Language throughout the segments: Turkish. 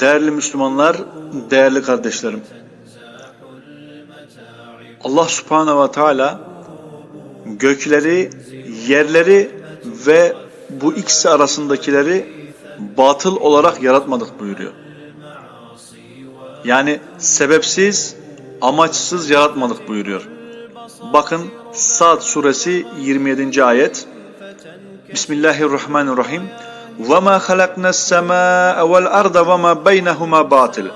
Değerli Müslümanlar, değerli kardeşlerim. Allah Subhanahu ve Teala gökleri, yerleri ve bu ikisi arasındakileri batıl olarak yaratmadık buyuruyor. Yani sebepsiz, amaçsız yaratmadık buyuruyor. Bakın Sad suresi 27. ayet. Bismillahirrahmanirrahim. وَمَا خَلَقْنَا السَّمَاءَ وَالْأَرْضَ وَمَا بَيْنَهُمَا بَاطِلٍ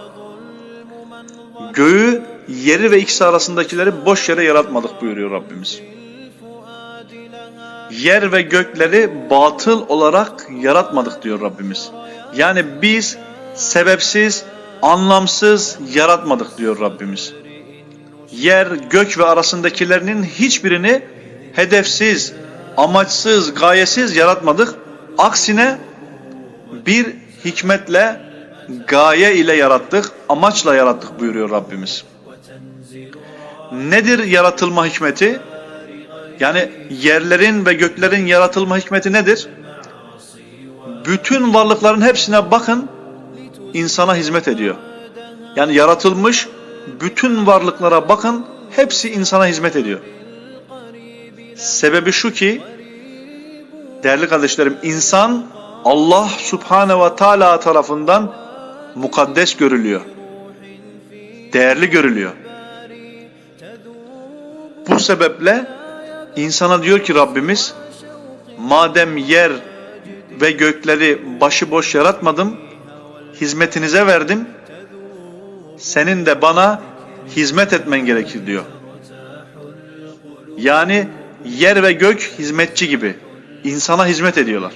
Göğü, yeri ve ikisi arasındakileri boş yere yaratmadık buyuruyor Rabbimiz. Yer ve gökleri batıl olarak yaratmadık diyor Rabbimiz. Yani biz sebepsiz, anlamsız yaratmadık diyor Rabbimiz. Yer, gök ve arasındakilerinin hiçbirini hedefsiz, amaçsız, gayesiz yaratmadık. Aksine bir hikmetle, gaye ile yarattık, amaçla yarattık buyuruyor Rabbimiz. Nedir yaratılma hikmeti? Yani yerlerin ve göklerin yaratılma hikmeti nedir? Bütün varlıkların hepsine bakın, insana hizmet ediyor. Yani yaratılmış bütün varlıklara bakın, hepsi insana hizmet ediyor. Sebebi şu ki, değerli kardeşlerim, insan Allah Subhanahu ve Teala tarafından mukaddes görülüyor. Değerli görülüyor. Bu sebeple insana diyor ki Rabbimiz, madem yer ve gökleri başıboş yaratmadım, hizmetinize verdim, senin de bana hizmet etmen gerekir diyor. Yani yer ve gök hizmetçi gibi insana hizmet ediyorlar.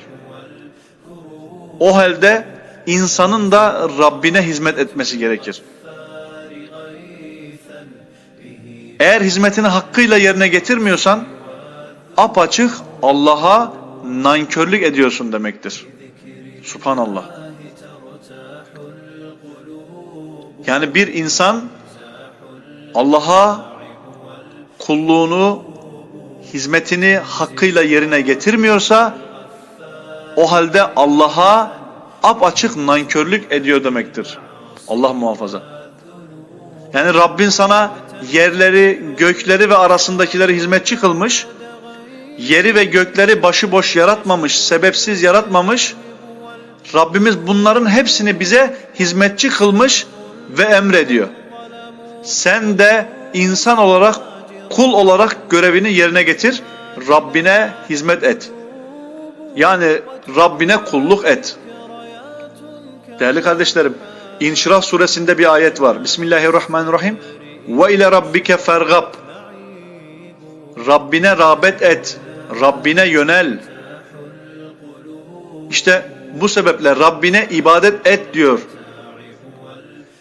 O halde insanın da Rabbine hizmet etmesi gerekir. Eğer hizmetini hakkıyla yerine getirmiyorsan apaçık Allah'a nankörlük ediyorsun demektir. Subhanallah. Yani bir insan Allah'a kulluğunu, hizmetini hakkıyla yerine getirmiyorsa o halde Allah'a apaçık nankörlük ediyor demektir. Allah muhafaza. Yani Rabbin sana yerleri, gökleri ve arasındakileri hizmetçi kılmış. Yeri ve gökleri başıboş yaratmamış, sebepsiz yaratmamış. Rabbimiz bunların hepsini bize hizmetçi kılmış ve emrediyor. Sen de insan olarak, kul olarak görevini yerine getir. Rabbine hizmet et. Yani Rabbine kulluk et. Değerli kardeşlerim, İnşirah suresinde bir ayet var. Bismillahirrahmanirrahim. Ve ile rabbike fergab. Rabbine rağbet et. Rabbine yönel. İşte bu sebeple Rabbine ibadet et diyor.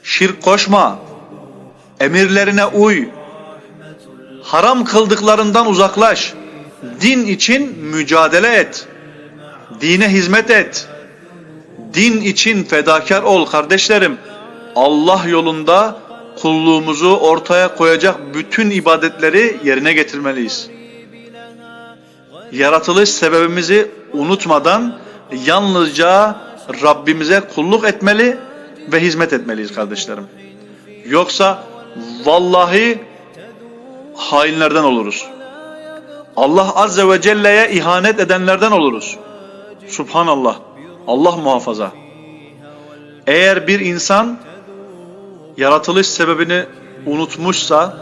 Şirk koşma. Emirlerine uy. Haram kıldıklarından uzaklaş. Din için mücadele et. Dine hizmet et. Din için fedakar ol kardeşlerim. Allah yolunda kulluğumuzu ortaya koyacak bütün ibadetleri yerine getirmeliyiz. Yaratılış sebebimizi unutmadan yalnızca Rabbimize kulluk etmeli ve hizmet etmeliyiz kardeşlerim. Yoksa vallahi hainlerden oluruz. Allah Azze ve Celle'ye ihanet edenlerden oluruz. Subhanallah. Allah muhafaza. Eğer bir insan yaratılış sebebini unutmuşsa,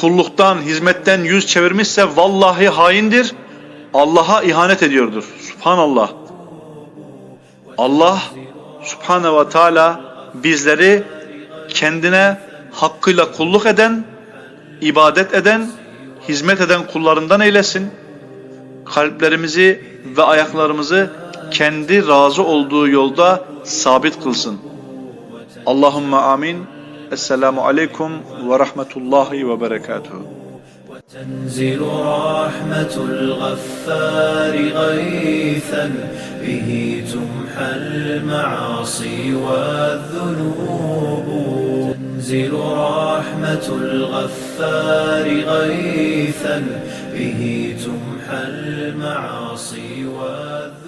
kulluktan, hizmetten yüz çevirmişse vallahi haindir. Allah'a ihanet ediyordur. Subhanallah. Allah Subhanahu ve Teala bizleri kendine hakkıyla kulluk eden, ibadet eden, hizmet eden kullarından eylesin Kalplerimizi ve ayaklarımızı kendi razı olduğu yolda sabit kılsın. Allahümme amin. Esselamu aleyküm ve rahmetullahi ve berekatuhu. تنزل رحمة الغفار غيثا به تمحى المعاصي والذنوب تنزل رحمة الغفار غيثا به تمحى المعاصي والذنوب الذنوب